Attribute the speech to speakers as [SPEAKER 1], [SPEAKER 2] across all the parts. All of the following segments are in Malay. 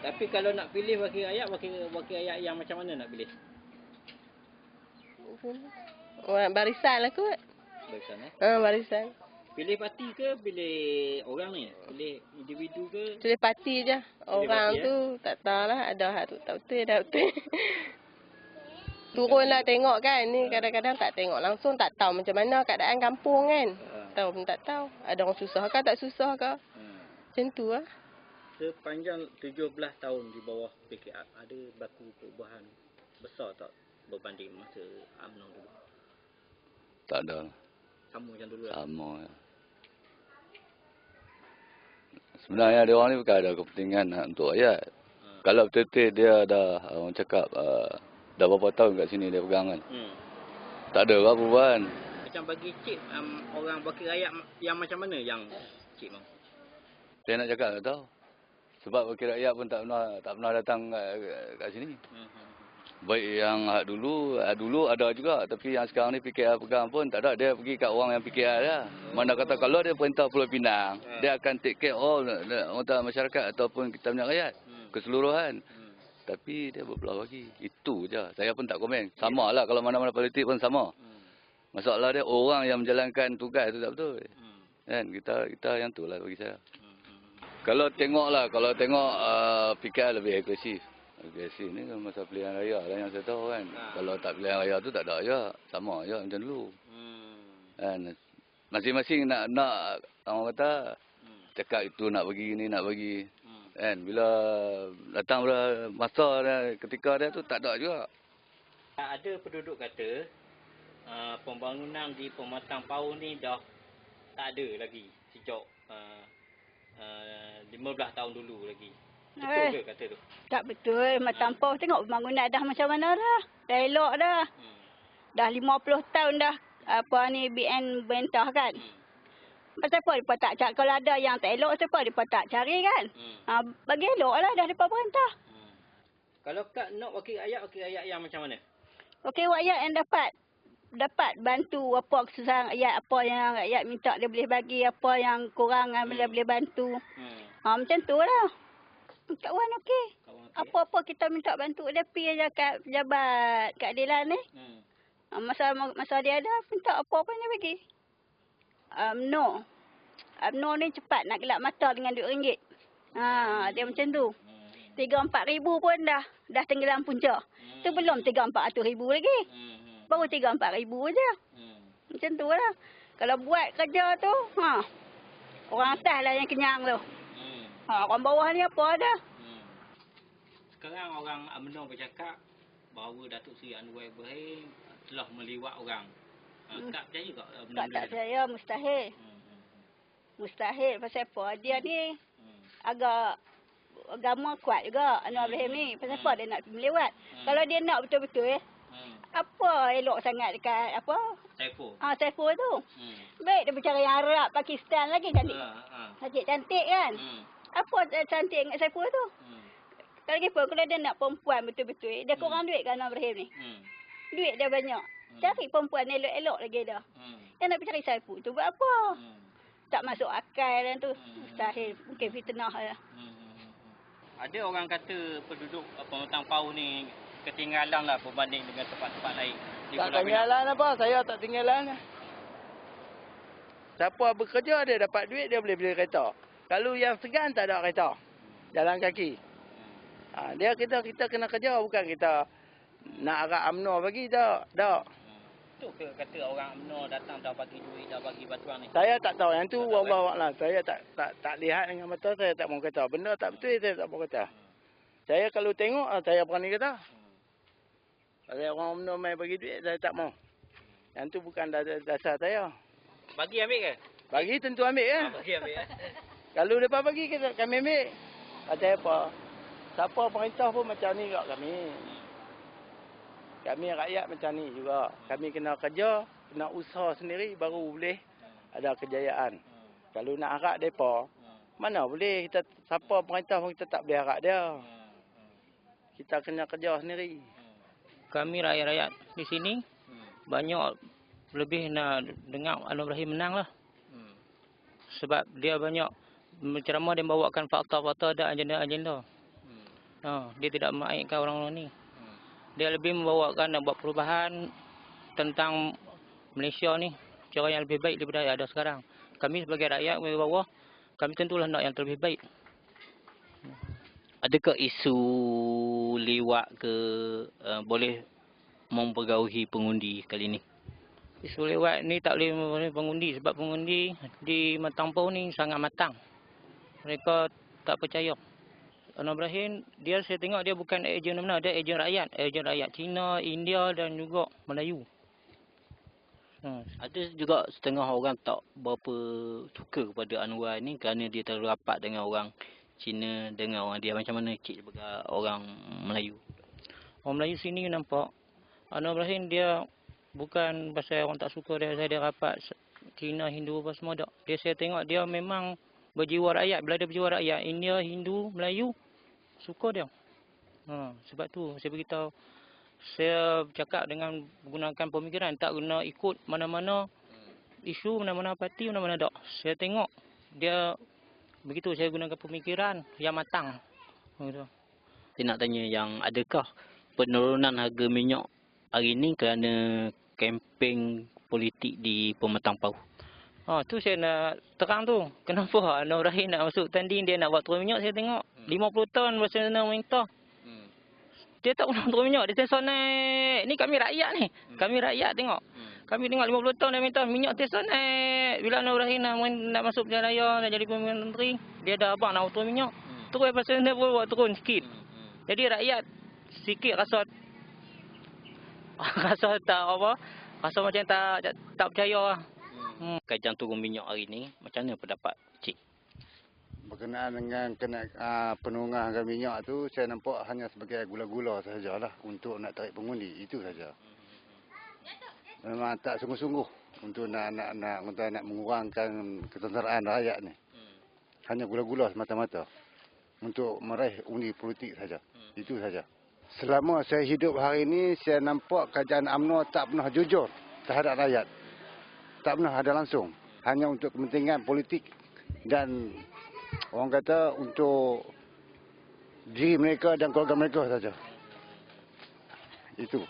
[SPEAKER 1] Tapi kalau nak pilih wakil rakyat, wakil, wakil rakyat yang macam mana nak pilih?
[SPEAKER 2] Orang barisan lah kot.
[SPEAKER 1] Barisan eh.
[SPEAKER 2] Ha, barisan.
[SPEAKER 1] Pilih parti ke pilih orang ni? Pilih individu ke?
[SPEAKER 2] Pilih parti je. Orang
[SPEAKER 1] parti,
[SPEAKER 2] tu tak tahu lah. Ada hak tu tak betul, tak betul. Turunlah tengok kan. Ni kadang-kadang tak tengok langsung. Tak tahu macam mana keadaan kampung kan.
[SPEAKER 1] Ha.
[SPEAKER 2] Tahu pun tak tahu. Ada orang susah ke tak susah ke.
[SPEAKER 1] Hmm.
[SPEAKER 2] Macam tu lah.
[SPEAKER 1] Sepanjang 17 tahun di bawah PKR, ada berlaku perubahan besar tak berbanding masa UMNO dulu?
[SPEAKER 3] Tak ada.
[SPEAKER 1] Sama macam dulu lah.
[SPEAKER 3] Sama. je. Sebenarnya dia orang ni bukan ada kepentingan nak untuk rakyat.
[SPEAKER 1] Ha.
[SPEAKER 3] Kalau betul-betul dia dah orang cakap uh, dah berapa tahun kat sini dia pegang kan.
[SPEAKER 1] Hmm.
[SPEAKER 3] Tak ada lah perubahan.
[SPEAKER 1] Macam bagi cik, um, orang wakil rakyat yang macam mana yang cik mahu?
[SPEAKER 3] Saya nak cakap tak tahu. Sebab wakil rakyat pun tak pernah tak pernah datang kat, kat sini.
[SPEAKER 1] Hmm. hmm,
[SPEAKER 3] Baik yang hak dulu, hak dulu ada juga. Tapi yang sekarang ni PKR pegang pun tak ada. Dia pergi kat orang yang PKR dia. Mana kata kalau dia perintah Pulau Pinang,
[SPEAKER 1] Hmm.
[SPEAKER 3] dia akan take care all the- orang masyarakat ataupun kita punya rakyat.
[SPEAKER 1] Hmm.
[SPEAKER 3] Keseluruhan.
[SPEAKER 1] Hmm.
[SPEAKER 3] Tapi dia berbelah bagi. Itu je. Saya pun tak komen. Sama lah kalau mana-mana politik pun sama.
[SPEAKER 1] Hmm.
[SPEAKER 3] Masalah dia orang yang menjalankan tugas tu tak betul.
[SPEAKER 1] Hmm.
[SPEAKER 3] Kan? Kita kita yang tu lah bagi saya. Kalau tengok lah, kalau tengok uh, PKR lebih agresif. Agresif ni kan masa pilihan raya lah yang saya tahu kan.
[SPEAKER 1] Ha.
[SPEAKER 3] Kalau tak pilihan raya tu tak ada je. Sama je macam dulu.
[SPEAKER 1] Hmm.
[SPEAKER 3] Kan? Masing-masing nak, nak orang kata
[SPEAKER 1] Hmm.
[SPEAKER 3] cakap itu nak bagi ni nak bagi.
[SPEAKER 1] Hmm.
[SPEAKER 3] Kan? Bila datang pada masa dia, ketika dia tu tak ada juga.
[SPEAKER 1] Ada penduduk kata uh, pembangunan di Pematang Pau ni dah tak ada lagi sejak uh, uh, 15 tahun dulu lagi. Betul
[SPEAKER 4] Eh.
[SPEAKER 1] ke kata tu?
[SPEAKER 4] Tak betul. Mak Tampau tengok pembangunan dah macam mana dah. Dah elok dah.
[SPEAKER 1] Hmm.
[SPEAKER 4] Dah 50 tahun dah apa ni BN bentah kan.
[SPEAKER 1] Hmm.
[SPEAKER 4] Pasal apa mereka tak cari? Kalau ada yang tak elok, siapa mereka tak cari kan?
[SPEAKER 1] Hmm.
[SPEAKER 4] Ha, bagi elok lah dah depan perintah.
[SPEAKER 1] Hmm. Kalau Kak nak wakil rakyat, wakil rakyat yang macam mana?
[SPEAKER 4] Okey, rakyat yang dapat dapat bantu apa kesusahan rakyat, apa yang rakyat minta dia boleh bagi, apa yang kurang hmm. dia boleh bantu.
[SPEAKER 1] Hmm.
[SPEAKER 4] Ha, macam tu lah. Kat Wan okey.
[SPEAKER 1] Kawan okey.
[SPEAKER 4] Apa-apa kita minta bantu dia pergi aja kat pejabat keadilan ni.
[SPEAKER 1] Hmm.
[SPEAKER 4] Ha, masa masa dia ada minta apa pun dia bagi. Um, no. UMNO ni cepat nak gelap mata dengan duit ringgit. Ha, dia macam tu.
[SPEAKER 1] Hmm.
[SPEAKER 4] Tiga empat ribu pun dah dah tenggelam punca.
[SPEAKER 1] Hmm.
[SPEAKER 4] Tu belum tiga empat ratus ribu lagi.
[SPEAKER 1] Hmm. Hmm.
[SPEAKER 4] Baru tiga empat ribu je.
[SPEAKER 1] Hmm.
[SPEAKER 4] Macam tu lah. Kalau buat kerja tu, ha, orang atas lah yang kenyang tu.
[SPEAKER 1] Hmm.
[SPEAKER 4] Ha, orang bawah ni apa ada?
[SPEAKER 1] Hmm. Sekarang orang UMNO bercakap bahawa Datuk Seri Anwar Ibrahim telah meliwat orang. Ha,
[SPEAKER 4] Hmm.
[SPEAKER 1] Kak percaya tak UMNO
[SPEAKER 4] Tak tak saya mustahil.
[SPEAKER 1] Hmm. Hmm.
[SPEAKER 4] Mustahil pasal apa? Dia ni
[SPEAKER 1] Hmm.
[SPEAKER 4] agak agama kuat juga Anwar Ibrahim ni. Pasal apa dia nak melewat? Kalau dia nak betul-betul eh,
[SPEAKER 1] Hmm.
[SPEAKER 4] apa elok sangat dekat apa?
[SPEAKER 1] Saiful.
[SPEAKER 4] Ah Saiful tu.
[SPEAKER 1] Hmm.
[SPEAKER 4] Baik dia yang Arab, Pakistan lagi cantik.
[SPEAKER 1] Ha, ha.
[SPEAKER 4] Cantik cantik kan?
[SPEAKER 1] Hmm.
[SPEAKER 4] Apa eh, cantik dengan Saiful tu?
[SPEAKER 1] Hmm.
[SPEAKER 4] Kalau gitu kalau dia nak perempuan betul-betul, dia kurang duit kan Ibrahim ni.
[SPEAKER 1] Hmm.
[SPEAKER 4] Duit dia banyak. Cari perempuan elok-elok lagi dah.
[SPEAKER 1] Hmm.
[SPEAKER 4] Dia nak pergi cari Saiful tu buat apa?
[SPEAKER 1] Hmm.
[SPEAKER 4] Tak masuk akal dan tu.
[SPEAKER 1] Hmm.
[SPEAKER 4] Mustahil. Mungkin fitnah lah.
[SPEAKER 1] Hmm, hmm, hmm. Ada orang kata penduduk uh, Pematang Pau ni ketinggalan lah berbanding dengan tempat-tempat lain. di
[SPEAKER 5] Tak
[SPEAKER 1] Pulau Pinang.
[SPEAKER 5] tinggalan apa, saya tak tinggalan. Siapa bekerja dia dapat duit dia boleh beli kereta. Kalau yang segan tak ada kereta. Jalan kaki. Ha, dia kita kita kena kerja bukan kita nak agak UMNO bagi tak. Tak.
[SPEAKER 1] Tu ke kata orang UMNO datang dah bagi duit, dah bagi bantuan ni.
[SPEAKER 5] Saya tak tahu yang tu
[SPEAKER 1] tahu,
[SPEAKER 5] wallahu a'lam. Saya tak tak tak lihat dengan mata saya tak mau kata. Benda tak betul saya tak mau kata. Saya kalau tengok ah, saya berani kata. Kalau orang UMNO mai bagi duit saya tak mau. Yang tu bukan dasar, saya.
[SPEAKER 1] Bagi ambil ke?
[SPEAKER 5] Bagi tentu ambil ya.
[SPEAKER 1] Ha, bagi ambil. eh?
[SPEAKER 5] Kalau depa bagi kita kami ambil. Kata apa? Siapa perintah pun macam ni kat kami. Kami rakyat macam ni juga. Kami kena kerja, kena usaha sendiri baru boleh ada kejayaan. Kalau nak harap depa, mana boleh kita siapa perintah pun kita tak boleh harap dia. Kita kena kerja sendiri.
[SPEAKER 1] Kami rakyat-rakyat di sini
[SPEAKER 5] Hmm.
[SPEAKER 1] banyak lebih nak dengar Anwar Ibrahim menang lah.
[SPEAKER 5] Hmm.
[SPEAKER 1] Sebab dia banyak menceramah dia bawakan fakta-fakta dan agenda-agenda.
[SPEAKER 6] Ha, dia tidak mengaitkan orang-orang ni. Dia lebih membawakan dan buat perubahan tentang Malaysia ni cara yang lebih baik daripada yang ada sekarang. Kami sebagai rakyat di bawah, kami tentulah nak yang terlebih baik. Adakah isu lewat ke uh, boleh mempengaruhi pengundi kali ni? Isu lewat ni tak boleh mempengaruhi pengundi sebab pengundi di Matampau ni sangat matang. Mereka tak percaya. Anwar Ibrahim, dia saya tengok dia bukan ejen mana, dia ejen rakyat. Ejen rakyat Cina, India dan juga Melayu. Hmm. Ada juga setengah orang tak berapa suka kepada Anwar ni kerana dia terlalu rapat dengan orang Cina, dengan orang dia. Macam mana cik sebagai orang Melayu? Orang Melayu sini nampak Anwar Ibrahim dia bukan pasal orang tak suka dia, dia rapat Cina, Hindu apa semua tak. Dia saya tengok dia memang berjiwa rakyat. Bila dia berjiwa rakyat, India, Hindu, Melayu, suka dia. Ha, sebab tu saya beritahu saya cakap dengan menggunakan pemikiran tak guna ikut mana-mana isu mana-mana parti mana-mana tak. Saya tengok dia begitu saya gunakan pemikiran yang matang. Begitu. Saya nak tanya yang adakah penurunan harga minyak hari ini kerana kempen politik di Pematang Pau? Ha, tu saya nak terang tu. Kenapa Anwar Ibrahim nak masuk tanding dia nak buat turun minyak saya tengok. Hmm. 50 tahun bahasa sana minta. Hmm. Dia tak pernah turun minyak. Dia sesat naik. Ni kami rakyat ni. Hmm. Kami rakyat tengok. Hmm. Kami tengok 50 tahun dia minta minyak sesat naik. Bila Anwar Ibrahim nak, nak masuk jalan raya, nak jadi pemimpin menteri. Dia dah abang nak turun minyak. Hmm. Terus pasal sana pun buat turun sikit. Hmm. Hmm. Jadi rakyat sikit rasa rasa tak apa. Rasa macam tak tak percaya lah. Hmm. Kajian turun minyak hari ni, macam mana pendapat cik?
[SPEAKER 7] Berkenaan dengan kena uh, penurunan harga minyak tu, saya nampak hanya sebagai gula-gula sahajalah untuk nak tarik pengundi. Itu saja. Memang tak sungguh-sungguh untuk nak nak nak untuk nak mengurangkan ketenteraan rakyat ni. Hanya gula-gula semata-mata untuk meraih undi politik saja. Itu saja. Selama saya hidup hari ini, saya nampak kerajaan UMNO tak pernah jujur terhadap rakyat tak pernah ada langsung. Hanya untuk kepentingan politik dan orang kata untuk diri mereka dan keluarga mereka saja. Itu.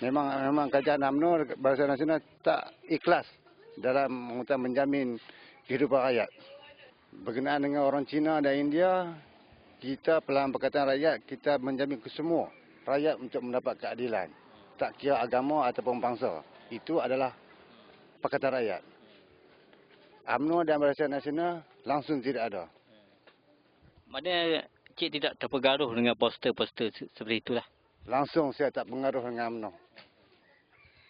[SPEAKER 7] Memang memang kerajaan UMNO Barisan Nasional tak ikhlas dalam menjamin kehidupan rakyat. Berkenaan dengan orang Cina dan India, kita pelan perkataan rakyat, kita menjamin ke semua rakyat untuk mendapat keadilan. Tak kira agama ataupun bangsa. Itu adalah Pakatan Rakyat. UMNO dan Barisan Nasional langsung tidak ada.
[SPEAKER 6] Mana cik tidak terpengaruh dengan poster-poster seperti itulah?
[SPEAKER 7] Langsung saya tak pengaruh dengan UMNO.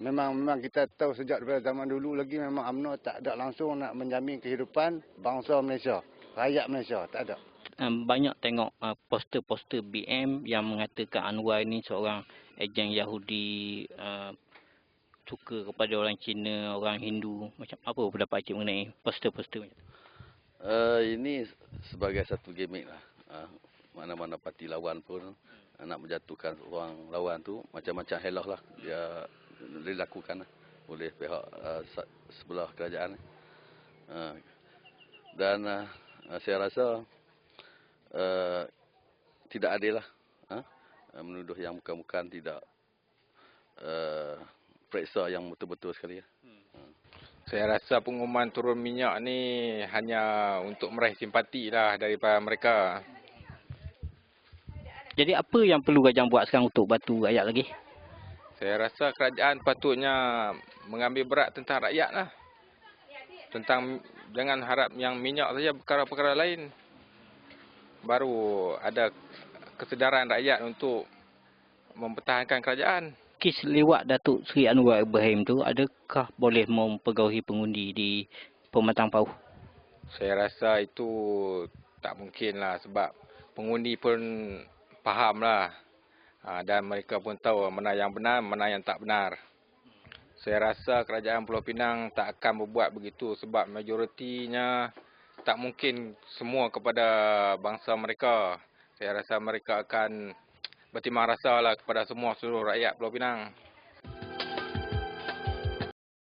[SPEAKER 7] Memang memang kita tahu sejak daripada zaman dulu lagi memang UMNO tak ada langsung nak menjamin kehidupan bangsa Malaysia, rakyat Malaysia, tak ada.
[SPEAKER 6] Banyak tengok uh, poster-poster BM yang mengatakan Anwar ini seorang ejen Yahudi uh, suka kepada orang Cina, orang Hindu? Macam apa pendapat cik mengenai poster-poster macam?
[SPEAKER 3] Uh, ini sebagai satu gimmick lah. Uh, mana-mana parti lawan pun uh, nak menjatuhkan orang lawan tu macam-macam helah lah dia dilakukan lah oleh pihak uh, sebelah kerajaan. Uh, dan uh, saya rasa uh, tidak adil lah uh, menuduh yang bukan-bukan tidak uh, periksa yang betul-betul sekali. Hmm.
[SPEAKER 8] Saya rasa pengumuman turun minyak ni hanya untuk meraih simpati lah daripada mereka.
[SPEAKER 6] Jadi apa yang perlu kerajaan buat sekarang untuk bantu rakyat lagi?
[SPEAKER 8] Saya rasa kerajaan patutnya mengambil berat tentang rakyat lah. Tentang jangan harap yang minyak saja perkara-perkara lain. Baru ada kesedaran rakyat untuk mempertahankan kerajaan
[SPEAKER 6] kes lewat Datuk Seri Anwar Ibrahim tu adakah boleh mempengaruhi pengundi di Pematang Pauh?
[SPEAKER 8] Saya rasa itu tak mungkin lah sebab pengundi pun faham lah dan mereka pun tahu mana yang benar, mana yang tak benar. Saya rasa kerajaan Pulau Pinang tak akan berbuat begitu sebab majoritinya tak mungkin semua kepada bangsa mereka. Saya rasa mereka akan bertimbang rasa lah kepada semua seluruh rakyat Pulau Pinang.